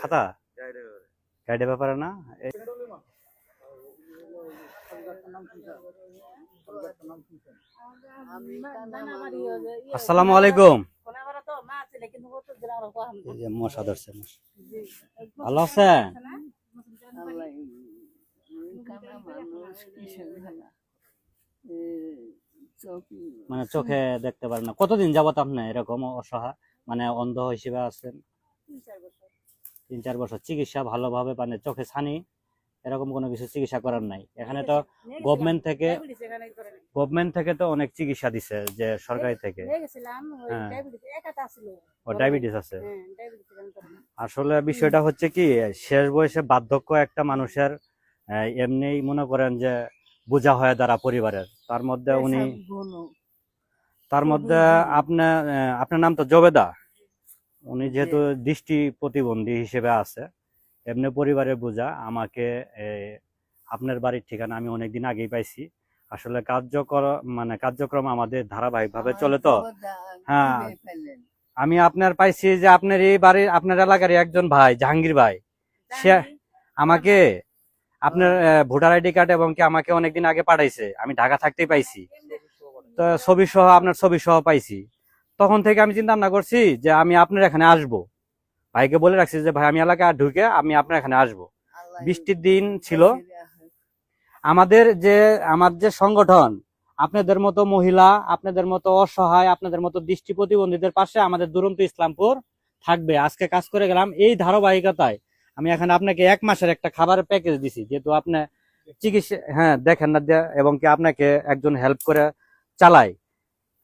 খাতা? গাইডে ব্যাপারে না? আসসালামু আলাইকুম। মানে চোখে দেখতে পারেন না। কতদিন যাবত আপনি এরকম অসহায় মানে অন্ধ হিসেবে আছেন? তিন চার বছর চিকিৎসা ভালোভাবে মানে চোখে ছানি এরকম কোনো কিছু চিকিৎসা করার নাই। এখানে তো গভর্নমেন্ট থেকে গভর্নমেন্ট থেকে তো অনেক চিকিৎসা দিছে যে সরকারি থেকে। হ্যাঁ। ও ডায়াবেটিস আছে? আসলে বিষয়টা হচ্ছে কি শেষ বয়সে বার্ধক্য একটা মানুষের আহ, এমনিই মনে করেন যে বোঝা হয়ে দাঁড়া পরিবারের। তার মধ্যে উনি তার মধ্যে আপনার আপনার নাম তো জবেদা? উনি যেহেতু দৃষ্টি প্রতিবন্ধী হিসেবে আছে এমনি পরিবারের বোঝা আমাকে আপনার বাড়ির ঠিকানা আমি অনেকদিন আগেই পাইছি। আসলে কার্যকর মানে কার্যক্রম আমাদের ধারাবাহিকভাবে চলে তো। হ্যাঁ। আমি আপনার পাইছি যে আপনার এই বাড়ির আপনার এলাকার একজন ভাই জাহাঙ্গীর ভাই। সে আমাকে আপনার ভোটার আইডি কার্ড এবং কি আমাকে অনেকদিন আগে পাঠাইছে। আমি ঢাকা থাকতেই পাইছি। তো ছবি সহ আপনার ছবি সহ পাইছি। তখন থেকে আমি চিন্তা ভাবনা করছি যে আমি আপনার এখানে আসব। ভাইকে বলে রাখছি যে ভাই আমি এলাকায় ঢুকে আমি আপনার এখানে আসব। বৃষ্টির দিন ছিল। আমাদের যে আমার যে সংগঠন আপনাদের মতো মহিলা আপনাদের মতো অসহায় আপনাদের মতো দৃষ্টি প্রতিবন্ধীদের পাশে আমাদের দুরন্ত ইসলামপুর থাকবে। আজকে কাজ করে গেলাম এই ধারাবাহিকতায়। আমি এখানে আপনাকে এক মাসের একটা খাবারের প্যাকেজ দিছি যেহেতু আপনি চিকিৎসা হ্যাঁ দেখেন না এবং কি আপনাকে একজন হেল্প করে চালায়।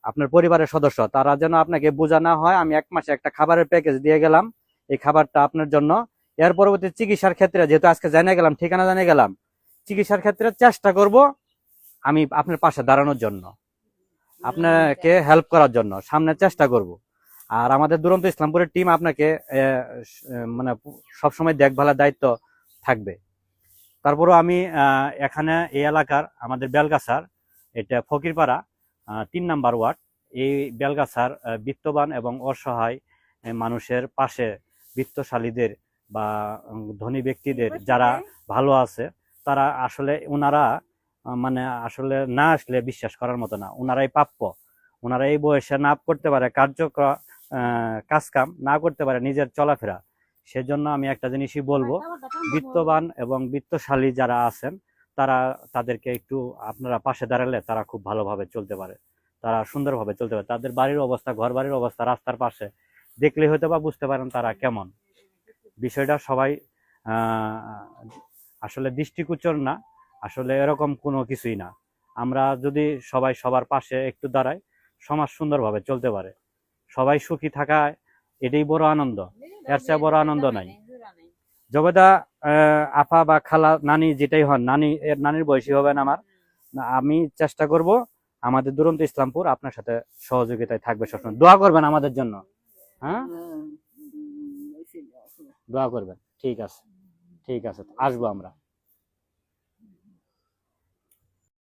আপনার পরিবারের সদস্য, তারা যেন আপনাকে বোঝা না হয়, আমি এক মাসে একটা খাবারের প্যাকেজ দিয়ে গেলাম, এই খাবারটা আপনার জন্য। এর পরবর্তী চিকিৎসার ক্ষেত্রে, যেহেতু আজকে জানিয়ে গেলাম, ঠিকানা জানিয়ে গেলাম, চিকিৎসার ক্ষেত্রে চেষ্টা করব আমি আপনার পাশে দাঁড়ানোর জন্য, আপনাকে হেল্প করার জন্য, সামনে চেষ্টা করব। আর আমাদের দুরন্ত ইসলামপুরের টিম আপনাকে মানে সবসময় দেখভালের দায়িত্ব থাকবে। তারপরও আমি এখানে এই এলাকার আমাদের বেলগাছার, এটা ফকিরপাড়া তিন নাম্বার ওয়ার্ড। এই বেলগাছার বিত্তবান এবং অসহায় মানুষের পাশে বিত্তশালীদের বা ধনী ব্যক্তিদের যারা ভালো আছে তারা আসলে ওনারা মানে আসলে না আসলে বিশ্বাস করার মতো না। ওনারাই প্রাপ্য। ওনারা এই বয়সে না করতে পারে কার্যক্রম কাজকাম না করতে পারে নিজের চলাফেরা। সেজন্য আমি একটা জিনিসই বলব। বিত্তবান এবং বিত্তশালী যারা আছেন তারা তাদেরকে একটু আপনারা পাশে দাঁড়ালে তারা খুব ভালোভাবে চলতে পারে। তারা সুন্দরভাবে চলতে পারে। তাদের বাড়ির অবস্থা, ঘর বাড়ির অবস্থা, রাস্তার পাশে দেখলে হয়তো বা বুঝতে পারেন তারা কেমন। বিষয়টা সবাই আসলে দৃষ্টিগোচর না, আসলে এরকম কোনো কিছুই না। আমরা যদি সবাই সবার পাশে একটু দাঁড়াই, সমাজ সুন্দরভাবে চলতে পারে। সবাই সুখী থাকা এটাই বড় আনন্দ। এর চেয়ে বড় আনন্দ নাই। জবেদা আফা বা খালা নানি যেটাই হন নানি এর নানির বয়সী হবেন আমার। আমি চেষ্টা করব আমাদের দুরন্ত ইসলামপুর আপনার সাথে সহযোগিতায় থাকবে সবসময়। দোয়া করবেন আমাদের জন্য। হ্যাঁ। দোয়া করবেন। ঠিক আছে। ঠিক আছে। আসব আমরা।